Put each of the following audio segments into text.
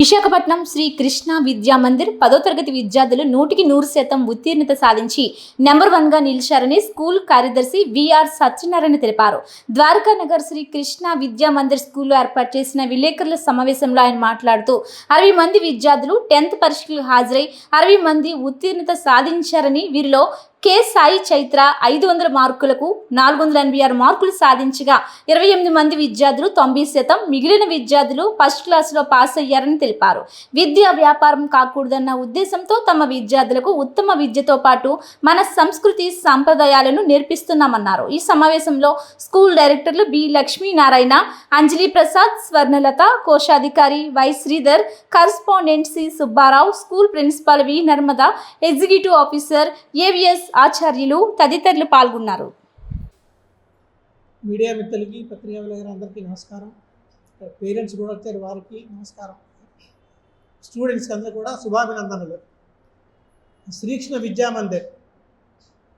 విశాఖపట్నం శ్రీ కృష్ణ విద్యా మందిర్ పదో తరగతి విద్యార్థులు నూటికి నూరు శాతం ఉత్తీర్ణత సాధించి నెంబర్ వన్గా నిలిచారని స్కూల్ కార్యదర్శి విఆర్ సత్యనారాయణ తెలిపారు. ద్వారకా నగర్ శ్రీ కృష్ణ విద్యా మందిర్ స్కూల్లో ఏర్పాటు చేసిన విలేకరుల సమావేశంలో ఆయన మాట్లాడుతూ అరవై మంది విద్యార్థులు టెన్త్ పరీక్షలకు హాజరై అరవై మంది ఉత్తీర్ణత సాధించారని వీరిలో కె సాయి చైత్ర ఐదు వందల మార్కులకు నాలుగు వందల ఎనభై ఆరు మార్కులు సాధించగా ఇరవై ఎనిమిది మంది విద్యార్థులు తొంభై శాతం మిగిలిన విద్యార్థులు ఫస్ట్ క్లాసులో పాస్ అయ్యారని తెలిపారు. విద్య వ్యాపారం కాకూడదన్న ఉద్దేశంతో తమ విద్యార్థులకు ఉత్తమ విద్యతో పాటు మన సంస్కృతి సాంప్రదాయాలను నేర్పిస్తున్నామన్నారు. ఈ సమావేశంలో స్కూల్ డైరెక్టర్లు బి లక్ష్మీనారాయణ అంజలి ప్రసాద్ స్వర్ణలత కోశాధికారి Y Sridhar correspondent C Subbarao school principal V Narmada executive officer AVS Acharyulu తదితరులు పాల్గొన్నారు. మీడియా మిత్రులకి పత్రికా విలేకరులు అందరికీ నమస్కారం. పేరెంట్స్ కూడా వచ్చారు వారికి నమస్కారం. స్టూడెంట్స్ అందరూ కూడా శుభాభినందనలు. శ్రీకృష్ణ విద్యా మందిర్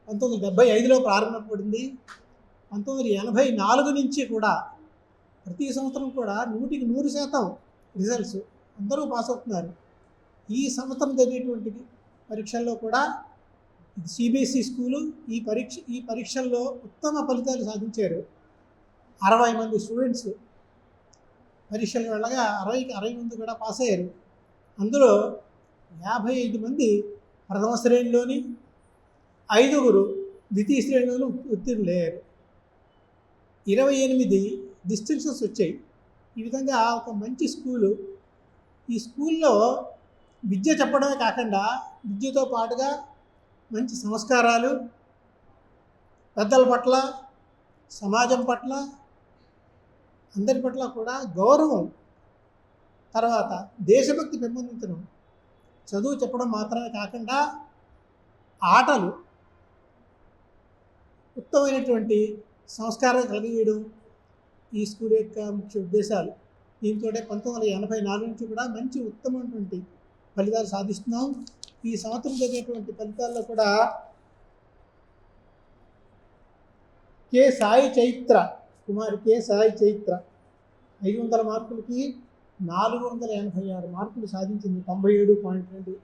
పంతొమ్మిది వందల డెబ్బై ఐదులో ప్రారంభపడింది పంతొమ్మిది వందల ఎనభై నాలుగు నుంచి కూడా ప్రతి సంవత్సరం కూడా నూటికి నూరు శాతం రిజల్ట్స్ అందరూ పాస్ అవుతున్నారు. ఈ సంవత్సరం జరిగేటువంటి పరీక్షల్లో కూడా సిబిఎస్ఈ స్కూలు. ఈ పరీక్ష ఈ పరీక్షల్లో ఉత్తమ ఫలితాలు సాధించారు అరవై మంది స్టూడెంట్స్. పరీక్షలు వెళ్ళగా అరవైకి అరవై మంది కూడా పాస్ అయ్యారు. అందులో యాభై ఐదు మంది ప్రథమ శ్రేణిలోని ఐదుగురు ద్వితీయ శ్రేణిలోని ఉత్తీర్ణులయ్యారు ఇరవై ఎనిమిది డిస్టింక్షన్స్ వచ్చాయి. ఈ విధంగా ఒక మంచి స్కూలు. ఈ స్కూల్లో విద్య చెప్పడమే కాకుండా విద్యతో పాటుగా మంచి సంస్కారాలు పెద్దల పట్ల సమాజం పట్ల అందరి పట్ల కూడా గౌరవం. తర్వాత దేశభక్తి పెంపొందించడం. చదువు చెప్పడం మాత్రమే కాకుండా ఆటలు ఉత్తమమైనటువంటి సంస్కారం కలిగేయడం ఈ స్కూల్ యొక్క ముఖ్య ఉద్దేశాలు. దీంతో పంతొమ్మిది వందల ఎనభై నాలుగు నుంచి కూడా మంచి ఉత్తమమైనటువంటి ఫలితాలు సాధిస్తున్నాం. ఈ సంవత్సరం జరిగినటువంటి ఫలితాల్లో కూడా కే సాయి చైత్ర కుమారి కే సాయి చైత్ర ఐదు వందల మార్కులకి నాలుగు వందల ఎనభై ఆరు మార్కులు సాధించింది. తొంభై ఏడు పాయింట్ రెండు.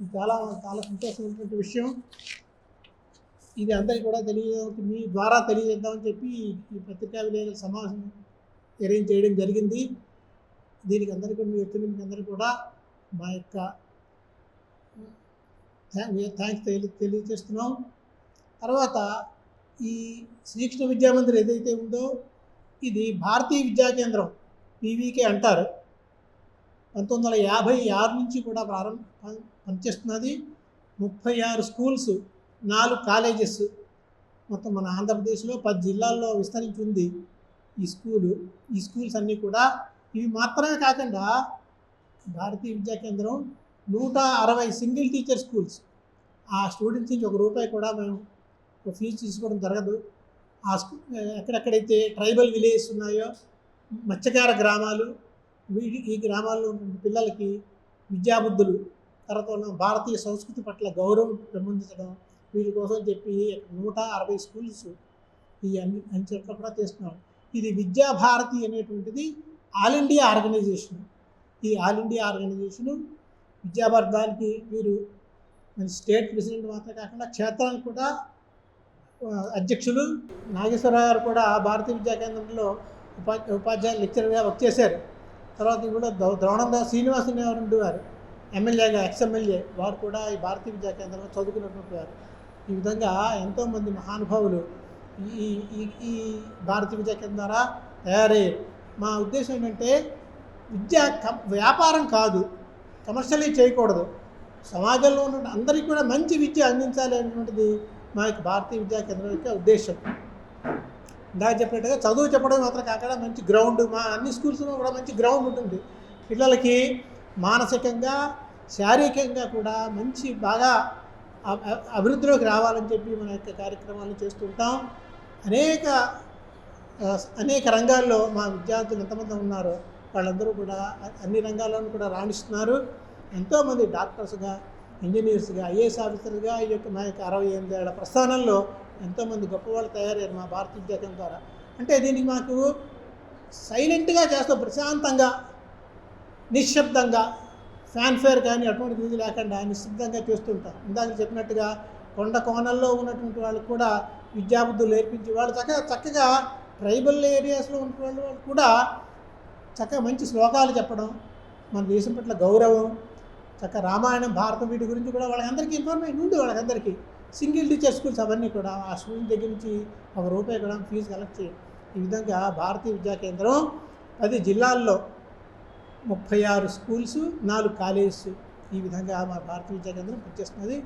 ఇది చాలా చాలా సంతోషమైనటువంటి విషయం. ఇది అందరికీ కూడా తెలియ మీ ద్వారా తెలియజేద్దామని చెప్పి ఈ పత్రికా విలేకరుల సమావేశం అరేంజ్ చేయడం జరిగింది. దీనికి అందరికీ మీ వ్యక్తులకి అందరికీ కూడా మా యొక్క థ్యాంక్స్ తెలి తెలియజేస్తున్నాం. తర్వాత ఈ శ్రీకృష్ణ విద్యామందిర్ ఏదైతే ఉందో ఇది భారతీయ విద్యా కేంద్రం పీవీకే అంటారు. పంతొమ్మిది వందల యాభై ఆరు నుంచి కూడా ప్రారంభ పనిచేస్తున్నది. ముప్పై ఆరు స్కూల్స్ నాలుగు కాలేజెస్ మొత్తం మన ఆంధ్రప్రదేశ్లో పది జిల్లాల్లో విస్తరించి ఉంది ఈ స్కూలు. ఈ స్కూల్స్ అన్నీ కూడా ఇవి మాత్రమే కాకుండా భారతీయ విద్యా కేంద్రం నూట అరవై సింగిల్ టీచర్ స్కూల్స్. ఆ స్టూడెంట్స్ నుంచి ఒక రూపాయి కూడా మేము ఫీజు తీసుకోవడం జరగదు. ఆ స్కూ ఎక్కడెక్కడైతే ట్రైబల్ విలేజెస్ ఉన్నాయో మత్స్యకార గ్రామాలు వీటి ఈ గ్రామాల్లో ఉన్న పిల్లలకి విద్యాబుద్ధులు తర్వాత ఉన్న భారతీయ సంస్కృతి పట్ల గౌరవం పెంపొందించడం వీటి కోసం చెప్పి నూట అరవై స్కూల్స్ ఈ అన్ని అన్ని చోట్ల కూడా చేస్తున్నాం. ఇది విద్యాభారతి అనేటువంటిది ఆల్ ఇండియా ఆర్గనైజేషన్. ఈ ఆల్ ఇండియా ఆర్గనైజేషను విద్యాభారతానికి వీరు స్టేట్ ప్రెసిడెంట్ మాత్రమే కాకుండా క్షేత్రానికి కూడా అధ్యక్షులు నాగేశ్వరరావు గారు కూడా భారతీయ విద్యా కేంద్రంలో ఉపా ఉపాధ్యాయ లెక్చరర్గా వర్క్ చేశారు. తర్వాత కూడా ద్రౌ- ద్రోణందాస్ శ్రీనివాసన్ గారు ఉండేవారు ఎమ్మెల్యేగా ఎక్స్ఎమ్మెల్యే వారు కూడా ఈ భారతీయ విద్యా కేంద్రంలో చదువుకున్నటువంటి వారు. ఈ విధంగా ఎంతోమంది మహానుభావులు ఈ ఈ ఈ భారతీయ విద్యా కేంద్రం ద్వారా తయారయ్యారు. మా ఉద్దేశం ఏంటంటే విద్య వ్యాపారం కాదు. కమర్షియలీ చేయకూడదు. సమాజంలో ఉన్న అందరికీ కూడా మంచి విద్య అందించాలి అనేటువంటిది మా యొక్క భారతీయ విద్యా కేంద్రం యొక్క ఉద్దేశం. ఇందాక చెప్పినట్టుగా చదువు చెప్పడం మాత్రం కాకుండా మంచి గ్రౌండ్ మా అన్ని స్కూల్స్లో కూడా మంచి గ్రౌండ్ ఉంటుంది. పిల్లలకి మానసికంగా శారీరకంగా కూడా మంచి బాగా అభివృద్ధిలోకి రావాలని చెప్పి మన యొక్క కార్యక్రమాలను చేస్తుంటాం అనేక అనేక రంగాల్లో మా విద్యార్థులు ఎంతమంది ఉన్నారో వాళ్ళందరూ కూడా అన్ని రంగాల్లోనూ కూడా రాణిస్తున్నారు. ఎంతోమంది డాక్టర్స్గా ఇంజనీర్స్గా ఐఏఎస్ ఆఫీసర్గా ఈ యొక్క మా యొక్క అరవై ఎనిమిది ఏళ్ళ ప్రస్థానంలో ఎంతోమంది గొప్పవాళ్ళు తయారయ్యారు మా భారతీయ ఉద్యోగం ద్వారా. అంటే దీనికి మాకు సైలెంట్గా చేస్తాం ప్రశాంతంగా నిశ్శబ్దంగా ఫ్యాన్ఫేర్ కానీ అటువంటిది ఇది లేకుండా నిశ్శబ్దంగా చేస్తుంటాం ఇందాక చెప్పినట్టుగా కొండ కోణల్లో ఉన్నటువంటి వాళ్ళు కూడా విద్యాబుద్ధులు నేర్పించి వాళ్ళు చక్కగా చక్కగా ట్రైబల్ ఏరియాస్లో ఉన్న వాళ్ళు కూడా చక్కగా మంచి శ్లోకాలు చెప్పడం మన దేశం పట్ల గౌరవం చక్కగా రామాయణం భారతం వీటి గురించి కూడా వాళ్ళకందరికీ ఇన్ఫర్మేషన్ ఉంది వాళ్ళకందరికీ. సింగిల్ టీచర్ స్కూల్స్ అవన్నీ కూడా ఆ స్కూల్ దగ్గర నుంచి ఒక రూపాయి కూడా ఫీజు కలెక్ట్ చేయం ఈ విధంగా భారతీయ విద్యా కేంద్రం పది జిల్లాల్లో ముప్పై ఆరు స్కూల్స్ నాలుగు కాలేజెస్ ఈ విధంగా మా భారతీయ విద్యా కేంద్రం పనిచేస్తున్నది.